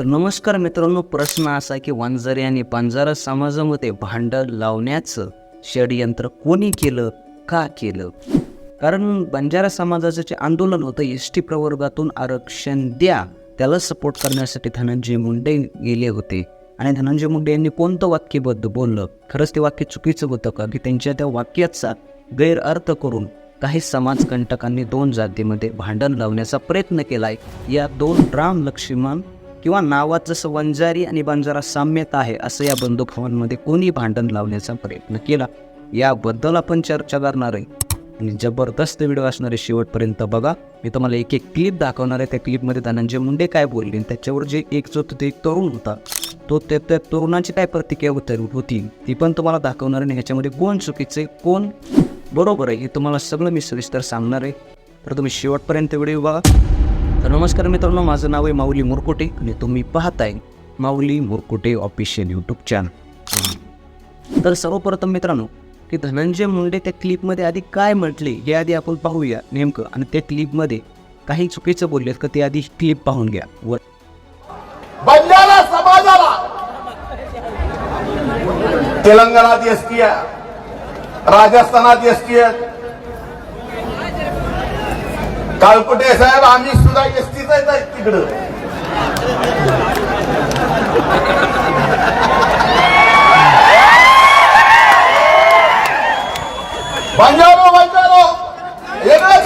तर नमस्कार मित्रांनो प्रश्न असा आहे की वंजारे आणि बंजारा समाजामध्ये भांडण लावण्याचं षडयंत्र कोणी केलं का केलं? कारण बंजारा समाजाचं जे आंदोलन होतं एस टी प्रवर्गातून आरक्षण द्या त्याला सपोर्ट करण्यासाठी धनंजय मुंडे गेले होते. आणि धनंजय मुंडे यांनी कोणतं वाक्यबद्ध बोललं? खरंच ते वाक्य चुकीचं होतं का? की त्यांच्या त्या वाक्याचा गैरअर्थ करून काही समाजकंटकांनी दोन जातीमध्ये भांडण लावण्याचा प्रयत्न केलाय. या दोन राम लक्ष्मण किंवा नावात जसं वंजारी आणि बंजारा साम्यता आहे असं या बंधुभावांमध्ये कोणी भांडण लावण्याचा प्रयत्न केला. याबद्दल आपण चर्चा करणार आहे. आणि जबरदस्त व्हिडिओ असणार आहे शेवटपर्यंत बघा. मी तुम्हाला एक एक क्लिप दाखवणार आहे. त्या क्लिपमध्ये धनंजय मुंडे काय बोलले त्याच्यावर जे एक जो तो एक तरुण होता तो त्या त्या तरुणाची काय प्रतिक्रिया उतर होती ती पण तुम्हाला दाखवणार आहे. आणि ह्याच्यामध्ये कोण चुकीचे कोण बरोबर आहे हे तुम्हाला सगळं मी सविस्तर सांगणार आहे. तर तुम्ही शेवटपर्यंत व्हिडिओ बघा. तर नमस्कार मित्रांनो माझं नाव आहे माऊली मुरकुटे आणि तुम्ही पाहताय Mauli Murkute official YouTube channel तर सर्वप्रथम मित्रांनो की धनंजय मुंडे त्या क्लिपमध्ये आधी काय म्हटले हे आधी आपण पाहूया नेमकं. आणि त्या क्लिपमध्ये काही चुकीचं बोललेत का ते आधी क्लिप पाहून घ्या. व बंजारा समाजाला. तेलंगणात एस टी राजस्थानात एस टी कालकुटे साहेब आम्ही सुद्धा एस आहेत तिकडं. बंजारो बंजारो. वेगळं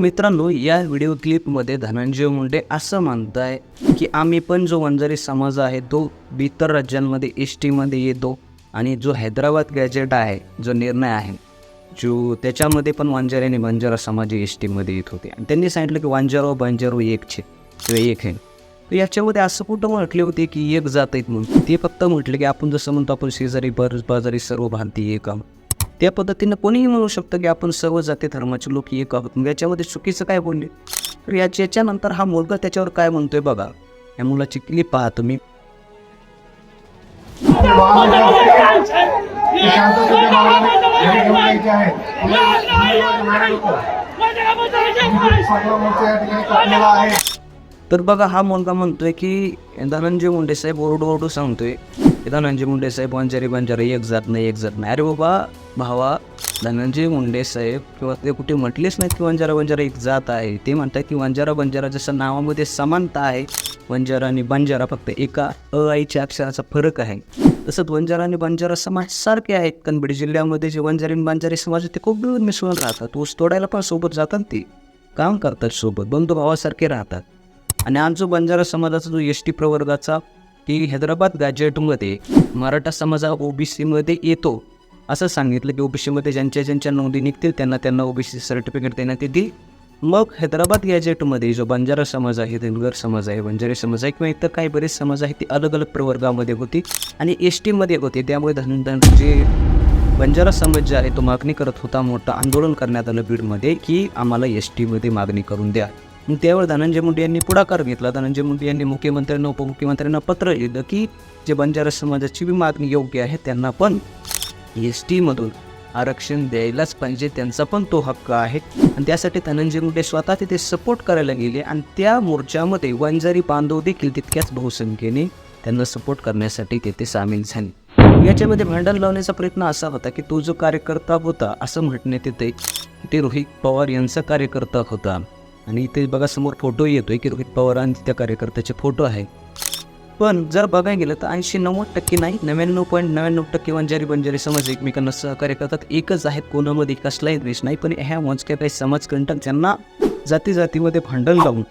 मित्रांनो या व्हिडिओ क्लिपमध्ये धनंजय मुंडे असं म्हणताय की आम्ही पण जो वंजारी समाज आहे तो इतर राज्यांमध्ये एस टीमध्ये येतो आणि जो हैदराबाद गॅजेट आहे जो निर्णय आहे जो त्याच्यामध्ये पण वांजारे आणि बंजारा समाज एस टीमध्ये येत होते आणि त्यांनी सांगितलं की वांजारो बंजारो एक छे किंवा एक आहे तर याच्यामध्ये असं कुठं म्हटले होते की एक जात आहेत म्हणून ते फक्त म्हटले की आपण जसं म्हणतो आपण शेजारी बर बाजारी सर्व भारतीय एक आहोत त्या पद्धतीनं कोणीही म्हणू शकतं की आपण सर्व जाती धर्माचे लोक एक आहोत मग याच्यामध्ये चुकीचं काय बोलले तर याच्या याच्यानंतर हा मुलगा त्याच्यावर काय म्हणतोय बघा या मुलाची क्लिप पाहा तुम्ही तर बघा हा मुलगा म्हणतोय की धनंजय मुंडे साहेब ओरडू ओरडू सांगतोय. धनंजय मुंडे साहेब बंजारी बंजारी एक जात नाही एक जात नाही. अरे बाबा भावा धनंजय मुंडे साहेब किंवा ते कुठे म्हटलेच नाहीत की वंजारा बंजारा एक जात आहे. ते म्हणतात की वंजारा बंजारा जसं नावामध्ये समानता आहे वंजारा आणि बंजारा फक्त एका अ आईच्या अक्षराचा फरक आहे. तसंच वंजारा आणि बंजारा समाज सारखे आहेत. कनबडी जिल्ह्यामध्ये जे वंजारी आणि बंजारी समाज ते खूप मिळून मिसळून राहतात. ऊस तोडायला पण सोबत जातात ते. काम करतात सोबत. बंधुभावासारखे राहतात. आणि आज जो बंजारा समाजाचा जो एस टी प्रवर्गाचा की हैदराबाद गॅजेटमध्ये मराठा समाजा ओबीसीमध्ये येतो असं सांगितलं की ओबीसीमध्ये ज्यांच्या ज्यांच्या नोंदी निघतील त्यांना त्यांना ओबीसी सर्टिफिकेट देण्यात येतील. मग हैदराबाद गॅजेटमध्ये जो बंजारा समाज आहे धनगर समाज आहे बंजारी समाज आहे किंवा इतर काही बरेच समाज आहे ते अलग अलग प्रवर्गामध्ये होती आणि एस टीमध्ये होते. त्यामुळे धन धन जे बंजारा समाज जे आहे तो मागणी करत होता मोठं आंदोलन करण्यात आलं बीडमध्ये की आम्हाला एस टीमध्ये मागणी करून द्या. मग धनंजय मुंडे यांनी पुढाकार घेतला. धनंजय मुंडे यांनी मुख्यमंत्र्यांना उपमुख्यमंत्र्यांना पत्र लिहिलं की जे बंजारा समाजाची बी मागणी योग्य आहे त्यांना पण एस टीमधून आरक्षण द्यायलाच पाहिजे त्यांचा पण तो हक्क आहे. आणि त्यासाठी धनंजय मुंडे स्वतः तिथे सपोर्ट करायला गेले आणि त्या मोर्चामध्ये वंजारी बांधव देखील तितक्याच बहुसंख्येने त्यांना सपोर्ट करण्यासाठी तेथे सामील झाले. याच्यामध्ये भांडण लावण्याचा प्रयत्न असा होता की तो जो कार्यकर्ता होता असं म्हणण्यात येते ते रोहित पवार यांचा कार्यकर्ता होता. आणि इथे बघा समोर फोटो येतोय की रोहित पवार आणि त्या कार्यकर्त्याचे फोटो आहे. पण जर बघायला गेलं तर ऐंशी नव्वद टक्के नाही नव्याण्णव पॉईंट नव्याण्णव टक्के वंजारी बंजारी समाज एकमेकांना सहकार्य करतात. एकच आहेत कोणामध्ये कसलाही द्वेष नाही पण ह्या मोजक्या काही समाजकंटक ज्यांना जाती जातीमध्ये भांडण लावून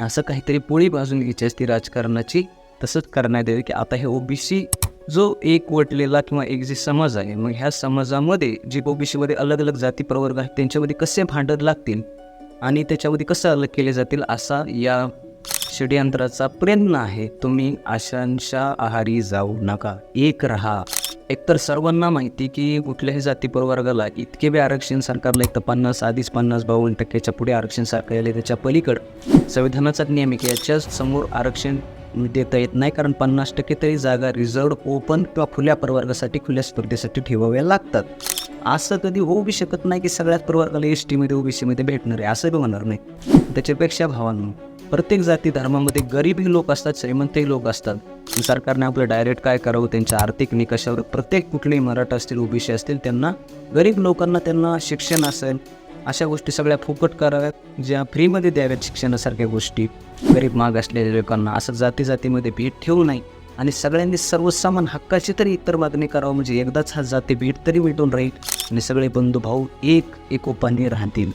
असं काहीतरी पोळी बाजून घ्यायची असते राजकारणाची तसंच करण्यात येईल की आता हे ओबीसी जो एक वटलेला किंवा एक जे समाज आहे मग ह्या समाजामध्ये जे ओबीसीमध्ये अलग अलग जाती प्रवर्ग आहेत त्यांच्यामध्ये कसे भांडण लागतील आणि त्याच्यामध्ये कसं अलग केले जातील असा या षडयंत्राचा प्रयत्न आहे. तुम्ही आशांशा आहारी जाऊ नका. एक रहा. एकतर सर्वांना माहिती की कुठल्याही जाती प्रवर्गाला इतके बी आरक्षण सरकारला एक तर पन्नास आधीच पन्नास बावन्न टक्क्याच्या पुढे आरक्षण सरकार आले त्याच्या पलीकडं. संविधानाचा नियम आहे की याच्या समोर आरक्षण देता येत नाही कारण पन्नास टक्के तरी जागा रिझर्व ओपन किंवा खुल्या प्रवर्गासाठी खुल्या स्पर्धेसाठी ठेवाव्या लागतात. असं कधी होऊ बी शकत नाही की सगळ्याच प्रवर्गाला एस टीमध्ये ओबीसीमध्ये भेटणार आहे. असं बी होणार नाही. त्याच्यापेक्षा भावांनो प्रत्येक जाती धर्मामध्ये गरीबही लोक असतात श्रीमंतही लोक असतात. सरकारने आपलं डायरेक्ट काय करावं त्यांच्या आर्थिक निकषावर प्रत्येक कुठलेही मराठा असतील ओबीसी असतील त्यांना गरीब लोकांना त्यांना शिक्षण असेल अशा गोष्टी सगळ्या फुकट कराव्यात ज्या फ्रीमध्ये द्याव्यात शिक्षणासारख्या गोष्टी. गरीब माग असलेल्या लोकांना असं जाती जातीमध्ये भेट ठेवू नाही आणि सगळ्यांनी सर्वसामान हक्काची तरी इतर मागणी करावं म्हणजे एकदाच हा जाती भेट तरी मिटून राहील. आणि सगळे बंधू भाऊ एक एकोपाने राहतील.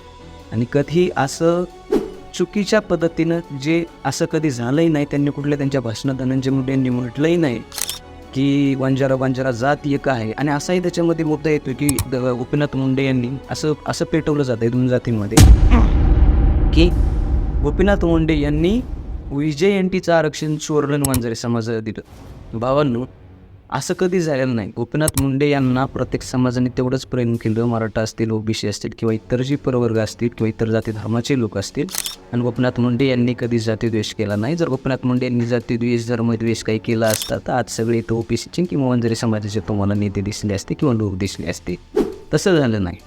आणि कधी असं चुकीच्या पद्धतीनं जे असं कधी झालंही नाही त्यांनी कुठल्या त्यांच्या भाषणात धनंजय मुंडे यांनी म्हटलंही नाही की वंजारा वंजारा जात एक आहे. आणि असाही त्याच्यामध्ये मुद्दा येतो की द- गोपीनाथ मुंडे यांनी असं असं पेटवलं जातं आहे दोन जातींमध्ये. की गोपीनाथ मुंडे यांनी विजय एनटीचं आरक्षण सुवर्ण वंजारे समाजाला दिलं. भावांनो असं कधी झालेलं नाही. गोपीनाथ मुंडे यांना प्रत्येक समाजाने तेवढंच प्रेम केलं. मराठा असतील ओबीसी असतील किंवा इतर जी प्रवर्ग असतील किंवा इतर जाती धर्माचे लोक असतील. आणि गोपीनाथ मुंडे यांनी कधी जातीद्वेष केला नाही. जर गोपीनाथ मुंडे यांनी जातीद्वेष धर्मद्वेष काही केला असता तर आज सगळे इथं ओबीसीचे किंवा वंजारी समाजाचे तुम्हाला नेते दिसले असते किंवा लोक दिसले असते. तसं झालं नाही.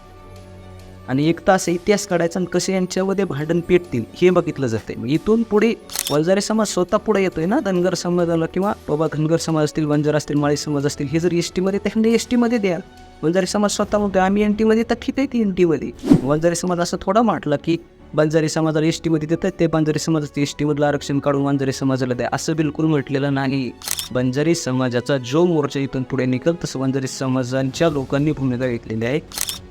आणि एक तास इतिहास काढायचा आणि कसे यांच्यामध्ये भांडण पेटतील हे बघितलं जाते इथून पुढे वंजारी समाज स्वतः पुढे येतोय ना धनगर समाजाला किंवा बाबा धनगर समाज असतील वंजार असतील माळी समाज असतील हे जर एस टीमध्ये त्यांना एस टीमध्ये द्या वंजारी समाज स्वतः म्हणतो आम्ही एन टीमध्ये तर ठीक आहे ती एन टीमध्ये वंजारी समाज असं थोडा म्हटलं की बंजारी समाजाला एस टीमध्ये देतात ते बंजारी समाजाचं एस टीमधलं आरक्षण काढून बंजारी समाजाला द्या. असं बिलकुल म्हटलेलं नाही. बंजारी समाजाचा जो मोर्चा इथून पुढे निघल तसं बंजारी समाजांच्या लोकांनी भूमिका घेतलेली आहे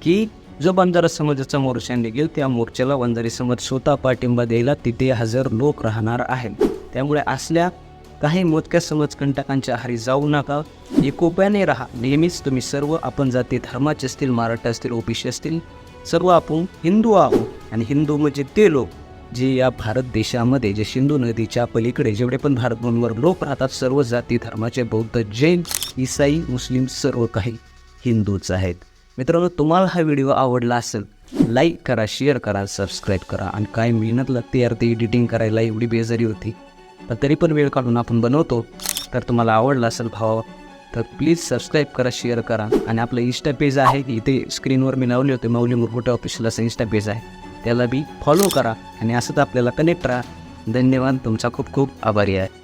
की जो बंजारा समाजाचा मोर्चा निघेल त्या मोर्चाला बंजारी समाज स्वतः पाठिंबा द्यायला तिथे हजर लोक राहणार आहेत. त्यामुळे असल्या काही मोजक्या समाजकंटकांच्या आहारी जाऊ नका. एकोप्याने राहा. नेहमीच तुम्ही सर्व आपण जाती धर्माचे असतील मराठा असतील ओबीसी असतील सर्व आपण हिंदू आहोत. आणि हिंदू म्हणजे ते लोक जे या भारत देशामध्ये जे सिंधू नदीच्या पलीकडे जेवढे पण भारतभूमीवर लोक राहतात सर्व जाती धर्माचे बौद्ध जैन ईसाई मुस्लिम सर्व काही हिंदूच आहेत. मित्रांनो तुम्हाला हा व्हिडिओ आवडला असेल लाईक करा शेअर करा सबस्क्राईब करा. आणि काय मेहनत लागते यार ते एडिटिंग करायला एवढी बेजारी होती. पण तरी पण वेळ काढून आपण बनवतो. तर तुम्हाला आवडला असेल भाव तर प्लीज सबस्क्राईब करा शेअर करा. आणि आपलं इंस्टा पेज आहे इथे स्क्रीनवर मी लावले होते माऊली मुरगुटे ऑफिशियल असं इंस्टा पेज आहे. त्याला बी फॉलो करा. आणि असंच आपल्याला कनेक्ट राहा. धन्यवाद. तुमचा खूप खूप आभारी आहे.